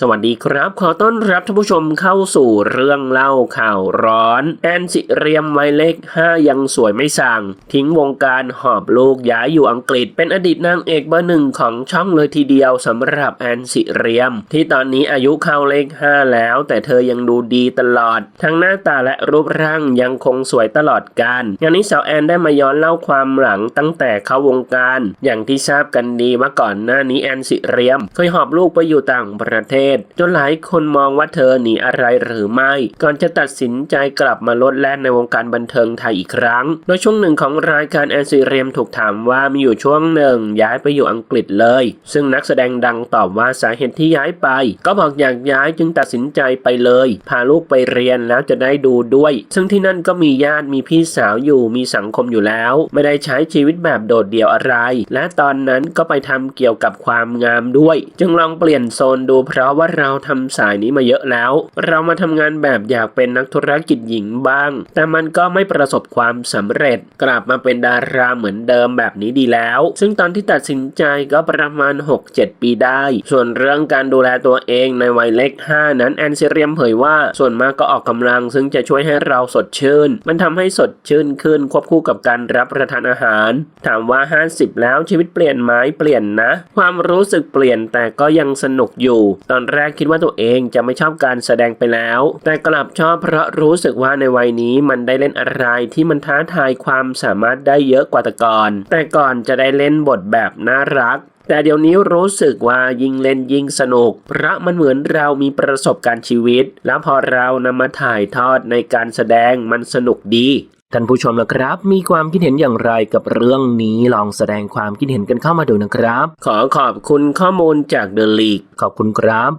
สวัสดีครับ ขอต้อนรับท่านผู้ชมเข้าสู่เรื่องเล่าข่าวร้อน แอนสิเรียมวัยเลข5ยังสวยไม่สั่ง ทิ้งวงการหอบลูกย้ายอยู่อังกฤษ เป็นอดีตนางเอกเบอร์หนึ่งของช่องเลยทีเดียวสำหรับแอนสิเรียม ที่ตอนนี้อายุเข้าเลข 5 แล้ว แต่เธอยังดูดีตลอด ทั้งหน้าตาและรูปร่างยังคงสวยตลอดกาลงานนี้สาวแอนได้มาย้อนเล่าความหลังตั้งแต่เข้าวงการ อย่างที่ทราบกันดีว่าก่อนหน้านี้แอนสิเรียม เคยหอบลูกไปอยู่ต่างประเทศจนหลายคนมองว่าเธอหนีอะไรหรือไม่ ก่อนจะตัดสินใจกลับมาลดแล่นในวงการบันเทิงไทยอีกครั้ง โดยช่วงหนึ่งของรายการแอนซีเรียมถูกถามว่ามีอยู่ช่วงหนึ่งย้ายไปอยู่อังกฤษเลย ซึ่งนักแสดงดังตอบว่าสาเหตุที่ย้ายไป ก็บอกอยากย้ายจึงตัดสินใจไปเลย พาลูกไปเรียนแล้วจะได้ดูด้วย ซึ่งที่นั่นก็มีญาติมีพี่สาวอยู่มีสังคมอยู่แล้ว ไม่ได้ใช้ชีวิตแบบโดดเดี่ยวอะไร และตอนนั้นก็ไปทำเกี่ยวกับความงามด้วย จึงลองเปลี่ยนโซนดูเพราะว่าเราทำสายนี้มาเยอะแล้ว เรามาทำงานแบบอยากเป็นนักธุรกิจหญิงบ้าง แต่มันก็ไม่ประสบความสำเร็จ กลับมาเป็นดาราเหมือนเดิมแบบนี้ดีแล้ว ซึ่งตอนที่ตัดสินใจก็ประมาณ 6-7 ปีได้ ส่วนเรื่องการดูแลตัวเองในวัยเล็ก 5 นั้นแอนซิเรียมเผยว่าส่วนมากก็ออกกำลัง ซึ่งจะช่วยให้เราสดชื่น มันทำให้สดชื่นขึ้นควบคู่กับการรับประทานอาหาร ถามว่า 50 แล้วชีวิตเปลี่ยนไหมเปลี่ยนนะ ความรู้สึกเปลี่ยนแต่ก็ยังสนุกอยู่ ตอนแรกคิดว่าตัวเองจะไม่ชอบการแสดงไปแล้ว แต่กลับชอบเพราะรู้สึกว่าในวัยนี้มันได้เล่นอะไรที่มันท้าทายความสามารถได้เยอะกว่าแต่ก่อน แต่ก่อนจะได้เล่นบทแบบน่ารักแต่เดี๋ยวนี้รู้สึกว่ายิ่งเล่นยิ่งสนุก เพราะมันเหมือนเรามีประสบการณ์ชีวิต แล้วพอเรานำมาถ่ายทอดในการแสดงมันสนุกดี ท่านผู้ชมนะครับ มีความคิดเห็นอย่างไรกับเรื่องนี้ลองแสดงความคิดเห็นกันเข้ามาดูนะครับ ขอขอบคุณข้อมูลจาก The League ขอบคุณครับ